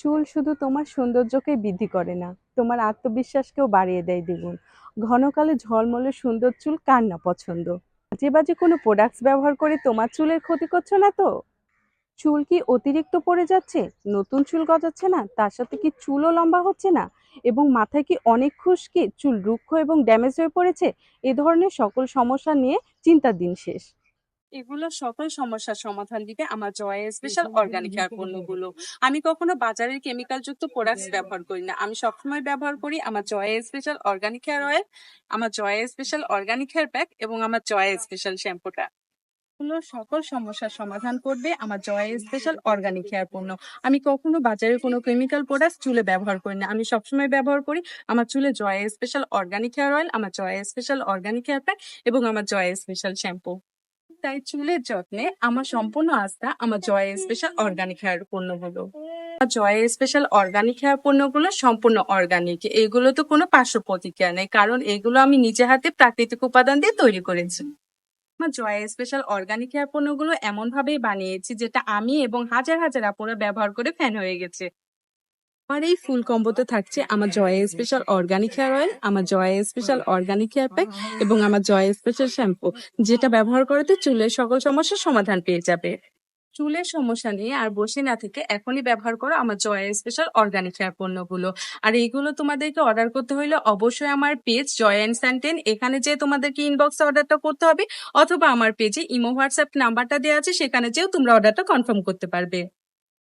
চুল শুধু তোমার সৌন্দর্যকেই বৃদ্ধি করে না, তোমার আত্মবিশ্বাসকেও বাড়িয়ে দেয় দ্বিগুণ। ঘনকালে ঝলমলে সুন্দর চুল কার না পছন্দ? বাজে বাজে কোনো প্রোডাক্টস ব্যবহার করে তোমার চুলের ক্ষতি করছ না তো? চুল কি অতিরিক্ত পড়ে যাচ্ছে? নতুন চুল গজাচ্ছে না? তার সাথে কি চুলও লম্বা হচ্ছে না? এবং মাথায় কি অনেক খুশকি চুল রুক্ষ এবং ড্যামেজ হয়ে পড়েছে? এ ধরনের সকল সমস্যা নিয়ে চিন্তার দিন শেষ। এগুলো সকল সমস্যার সমাধান দিবে আমার জয় স্পেশাল অর্গানিক হেয়ার পণ্যগুলো। আমি কখনো বাজারের কেমিক্যাল যুক্ত প্রোডাক্টস ব্যবহার করি না। আমি সবসময় ব্যবহার করি আমার Joy special organic hair oil আমার Joy special organic hair pack এবং আমার জয় স্পেশাল শ্যাম্পুটা এগুলো সকল সমস্যার সমাধান করবে আমার জয় স্পেশাল অর্গানিক হেয়ার পণ্য। আমি কখনো বাজারে কোনো কেমিক্যাল প্রোডাক্ট চুলে ব্যবহার করি না। আমি সবসময় ব্যবহার করি আমার চুলে Joy special organic hair oil আমার Joy special organic hair pack এবং আমার জয় স্পেশাল শ্যাম্পু তাই চুলের যত্নে আমার সম্পূর্ণ আস্থা আমার জয় স্পেশাল অর্গানিক হেয়ার পণ্যগুলো। আমার জয় স্পেশাল অর্গানিক হেয়ার পণ্যগুলো সম্পূর্ণ অর্গানিক এগুলো তো কোনো পার্শ্ব প্রতিক্রিয়া নেই, কারণ এগুলো আমি নিজে হাতে প্রাকৃতিক উপাদান দিয়ে তৈরি করেছি। আমার জয় স্পেশাল অর্গানিক হেয়ার পণ্যগুলো এমন ভাবেই বানিয়েছি যেটা আমি এবং হাজার হাজার আপুরা ব্যবহার করে ফ্যান হয়ে গেছে। আমার এই ফুল কম্বোতে থাকছে আমার Joy special organic hair oil আমার Joy special organic hair pack এবং আমার জয় স্পেশাল শ্যাম্পু যেটা ব্যবহার করতে চুলের সকল সমস্যার সমাধান পেয়ে যাবে। চুলের সমস্যা নিয়ে আর বসে না থেকে এখনই ব্যবহার করো আমার জয় স্পেশাল অর্গানিক হেয়ার পণ্যগুলো। আর এইগুলো তোমাদেরকে অর্ডার করতে হলে অবশ্যই আমার পেজ জয় অ্যান্ড স্যান্টেন এখানে যে তোমাদেরকে ইনবক্সে অর্ডারটা করতে হবে, অথবা আমার পেজে ইমো হোয়াটসঅ্যাপ নাম্বারটা দেওয়া আছে, সেখানে যেও তোমরা অর্ডারটা কনফার্ম করতে পারবে।